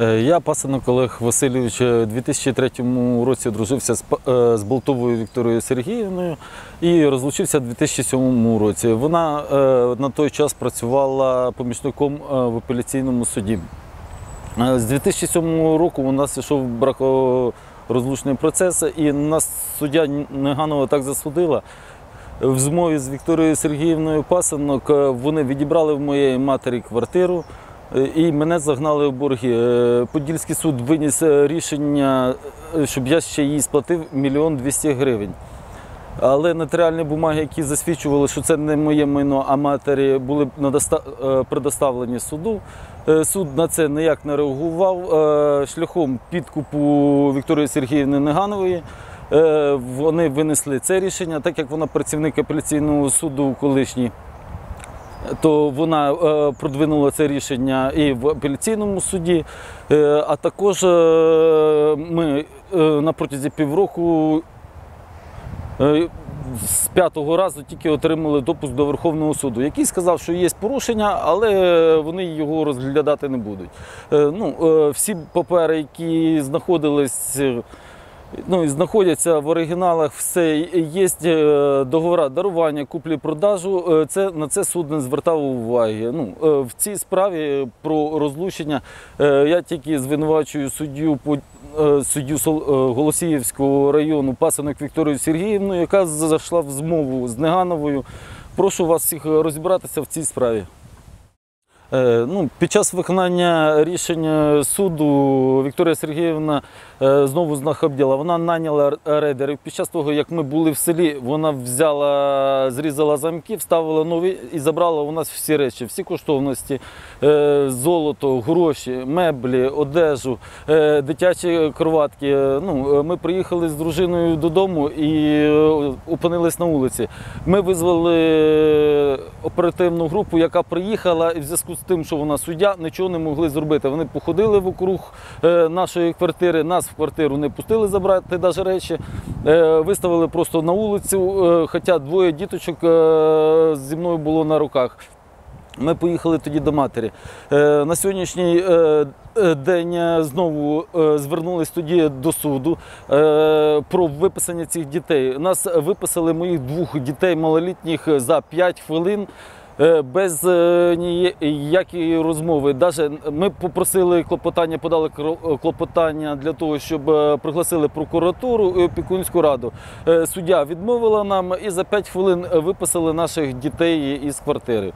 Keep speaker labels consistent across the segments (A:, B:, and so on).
A: Е, Я пасенок Олег Васильович у 2003 році одружився з, е, з Болтовою Вікторією Сергіївною і розлучився у 2007 році. Вона е, на той час працювала помічником е, в апеляційному суді. Е, З 2007 року у нас йшов бракорозлучний процес, і нас суддя Неганова так засудила. В змові з Вікторією Сергіївною Пасенок е, вони відібрали в моєї матері квартиру е, і мене загнали в борги. Е, Подільський суд виніс е, рішення, е, щоб я ще їй сплатив мільйон двісті гривень. Але нотаріальні бумаги, які засвідчували, що це не моє майно, а матері, були предоставлені суду. Суд на це ніяк не реагував. Шляхом підкупу Вікторії Сергіївни Неганової вони винесли це рішення, так як вона працівник апеляційного суду колишній. То вона е, продвинула це рішення і в апеляційному суді, е, а також е, ми на протязі півроку з п'ятого разу тільки отримали допуск до Верховного суду, який сказав, що є порушення, але вони його розглядати не будуть. Ну, всі папери, які знаходились. Ну і знаходяться в оригіналах, все є е, договори дарування, куплі-продажу. Е, Це на це суд не звертав уваги. Ну е, в цій справі про розлучення я тільки звинувачую суддю по суддю Голосіївського району пасенок Вікторію Сергіївну, яка зайшла в змову з Негановою. Прошу вас всіх розібратися в цій справі. Е, Ну, під час виконання рішення суду Вікторія Сергіївна е, знову знаходила. Вона наняла рейдерів. Під час того, як ми були в селі, вона взяла, зрізала замки, вставила нові і забрала у нас всі речі, всі коштовності, е, золото, гроші, меблі, одежу, дитячі кроватки. Ну, ми приїхали з дружиною додому і опинились на вулиці. Ми визвали оперативну групу, яка приїхала, і в зв'язку з тим, що вона суддя, нічого не могли зробити. Вони походили вокруг е, нашої квартири, нас в квартиру не пустили забрати навіть речі, е, виставили просто на вулицю, е, хоча двоє діточок зі мною було на руках. Ми поїхали тоді до матері. На сьогоднішній день знову звернулись тоді до суду про виписання цих дітей. Нас виписали моїх двох дітей малолітніх за 5 хвилин. Е, Без е, ніякої розмови. Даже ми попросили клопотання, подали кро- клопотання для того, щоб е, пригласили прокуратуру і опікунську раду. Е, Суддя відмовила нам і за 5 хвилин виписали наших дітей із квартири.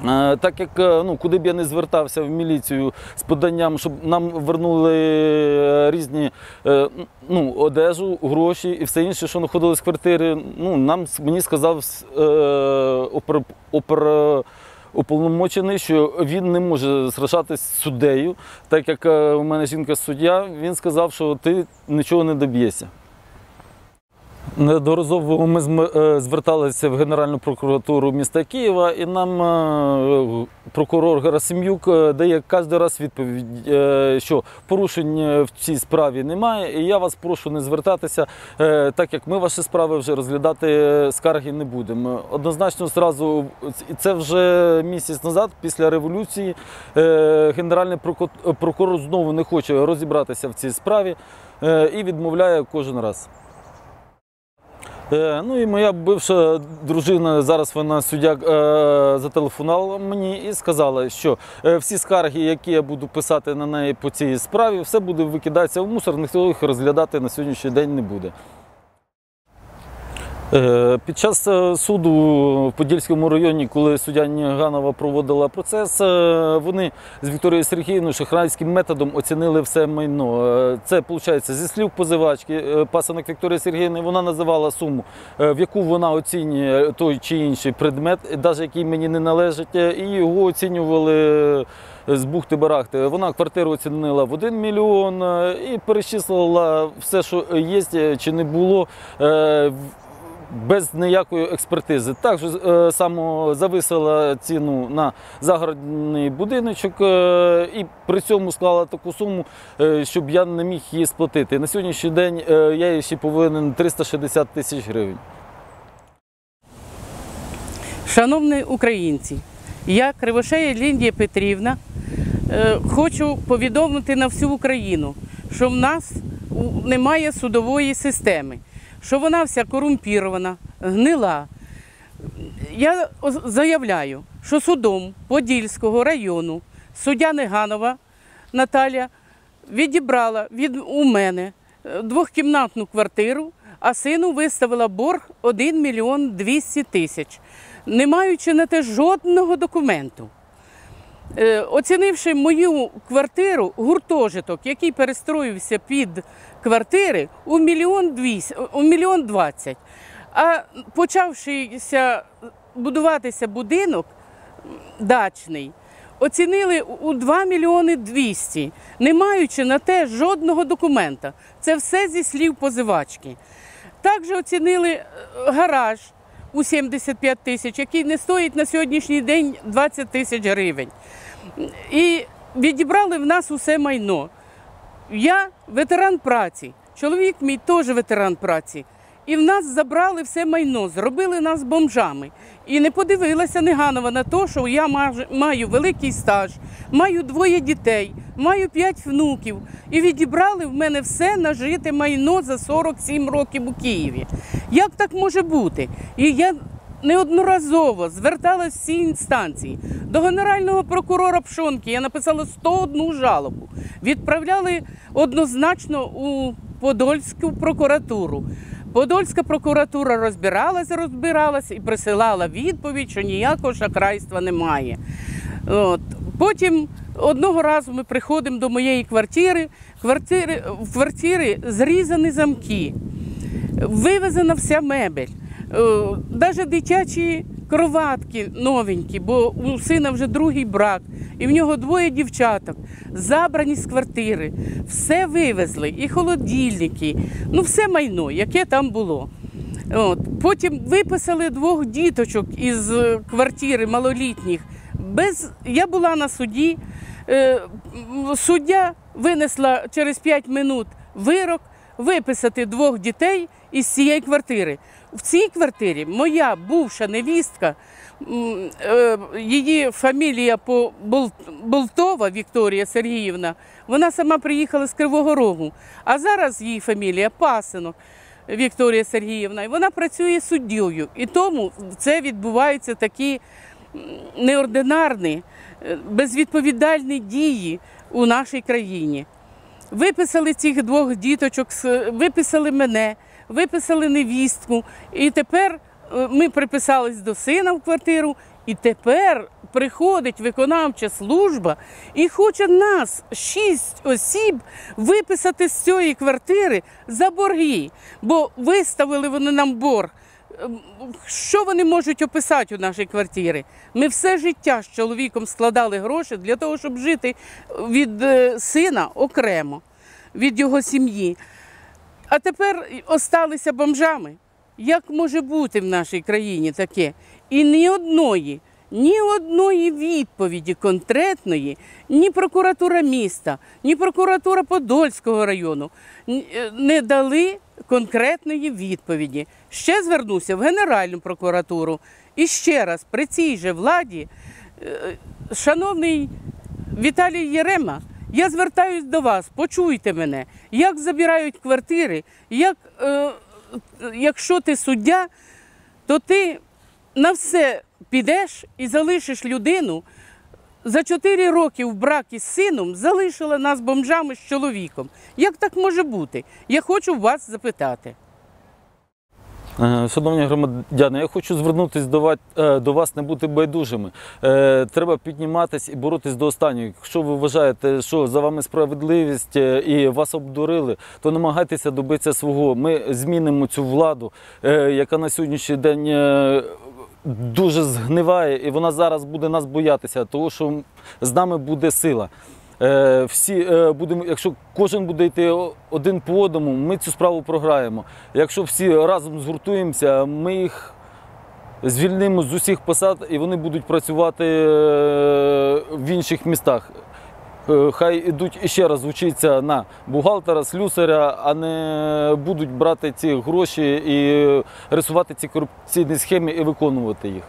A: Е, Так як е, ну, куди б я не звертався в міліцію з поданням, щоб нам вернули е, різні ну, одежу, гроші і все інше, що знаходилось в квартирі, ну, нам мені сказав е, опер, опер, уповномочений, що він не може зрішатись з суддею, так як у мене жінка суддя, він сказав, що ти нічого не доб'єшся. Неодноразово ми е, зверталися в Генеральну прокуратуру міста Києва, і нам е, прокурор Герасим'юк е, дає кожен раз відповідь, що порушень в цій справі немає. І я вас прошу не звертатися, так як ми ваші справи вже розглядати скарги не будемо. Однозначно, зразу це вже місяць назад, після революції, генеральний прокурор знову не хоче розібратися в цій справі і відмовляє кожен раз. Е, Ну і моя бивша дружина, зараз вона суддя, е, зателефонувала мені і сказала, що е, всі скарги, які я буду писати на неї по цій справі, все буде викидатися в мусор, ніхто їх розглядати на сьогоднішній день не буде. Е, Під час е, суду в Подільському районі, коли суддя Ніганова проводила процес, е, вони з Вікторією Сергіївною шахрайським методом оцінили все майно. Це виходить зі слів позивачки, пасанок Вікторії Сергіївни, вона називала суму, в яку вона оцінює той чи інший предмет, навіть який мені не належить, і його оцінювали з бухти-барахти. Вона квартиру оцінила в 1 мільйон і перечислила все, що є чи не було. Без ніякої експертизи. Також е, само зависила ціну на загородний будиночок е, і при цьому склала таку суму, е, щоб я не міг її сплатити. На сьогоднішній день я ще повинен 360 тисяч гривень.
B: Шановні українці, я Кривошея Ліндія Петрівна Хочу повідомити на всю Україну, що в нас немає судової системи, що вона вся корумпірована, гнила. Я заявляю, що судом Подільського району суддя Неганова Наталя відібрала від у мене е, двохкімнатну квартиру, а сину виставила борг 1 мільйон 200 тисяч, не маючи на те жодного документу. Е, Оцінивши мою квартиру, гуртожиток, який перестроївся під квартири, у мільйон двісті, у мільйон двадцять. А почавшися будуватися будинок дачний, оцінили у 2 мільйони 200, не маючи на те жодного документа. Це все зі слів позивачки. Також оцінили е, гараж у 75 тисяч, який не стоїть на сьогоднішній день 20 тисяч гривень. І відібрали в нас усе майно. Я ветеран праці, чоловік мій теж ветеран праці. І в нас забрали все майно, зробили нас бомжами. І не подивилася Неганова на те, що я маю великий стаж, маю двоє дітей, маю п'ять внуків. І відібрали в мене все нажите майно за 47 років у Києві. Як так може бути? І я неодноразово зверталася всі інстанції. До генерального прокурора Пшонки я написала 101 жалобу. Відправляли однозначно у Подольську прокуратуру. Подольська прокуратура розбиралася, розбиралася і присилала відповідь, що ніякого шахрайства немає. От. Потім одного разу ми приходимо до моєї квартири. квартири в квартирі зрізані замки вивезена вся мебель, навіть дитячі кроватки новенькі, бо у сина вже другий брак, і в нього двоє дівчаток, забрані з квартири. Все вивезли, і холодильники, ну все майно, яке там було. От. Потім виписали двох діточок із е, квартири малолітніх. Без... Я була на суді. Е, Суддя винесла через 5 минут вирок виписати двох дітей із цієї квартири. В цій квартирі моя бувша невістка, е, її фамілія Болтова Вікторія Сергіївна, вона сама приїхала з Кривого Рогу, а зараз її фамілія Пасинок. Вікторія Сергіївна, і вона працює суддєю. І тому це відбуваються такі неординарні, е, безвідповідальні дії у нашій країні. Виписали цих двох діточок, виписали мене, виписали невістку. І тепер е, ми приписались до сина в квартиру, і тепер приходить виконавча служба і хоче нас, шість осіб, виписати з цієї квартири за борги. Бо виставили вони нам борг. Ем, Що вони можуть описати у нашій квартирі? Ми все життя з чоловіком складали гроші для того, щоб жити від е, сина окремо, від його сім'ї. А тепер осталися бомжами. Як може бути в нашій країні таке? І ні одної, ні одної відповіді конкретної, ні прокуратура міста, ні прокуратура Подольського району е, не дали конкретної відповіді. Ще звернуся в Генеральну прокуратуру. І ще раз при цій же владі, е, шановний Віталій Єрема, я звертаюсь до вас, почуйте мене, як забирають квартири, як, е, якщо ти суддя, то ти на все підеш і залишиш людину. За чотири роки в брак із сином залишила нас бомжами з чоловіком. Як так може бути? Я хочу вас запитати.
A: Е, Шановні громадяни, я хочу звернутися до вас, е, до вас не бути байдужими. Е, Треба підніматись і боротись до останнього. Якщо ви вважаєте, що за вами справедливість і вас обдурили, то намагайтеся добитися свого. Ми змінимо цю владу, яка на сьогоднішній день дуже згниває, і вона зараз буде нас боятися, тому що з нами буде сила. Е, Всі е, будемо, якщо кожен буде йти один по одному, ми цю справу програємо. Якщо всі разом згуртуємося, ми їх звільнимо з усіх посад і вони будуть працювати е, в інших містах. Хай ідуть і ще раз вчитися на бухгалтера, слюсаря, а не будуть брати ці гроші і рисувати ці корупційні схеми і виконувати їх.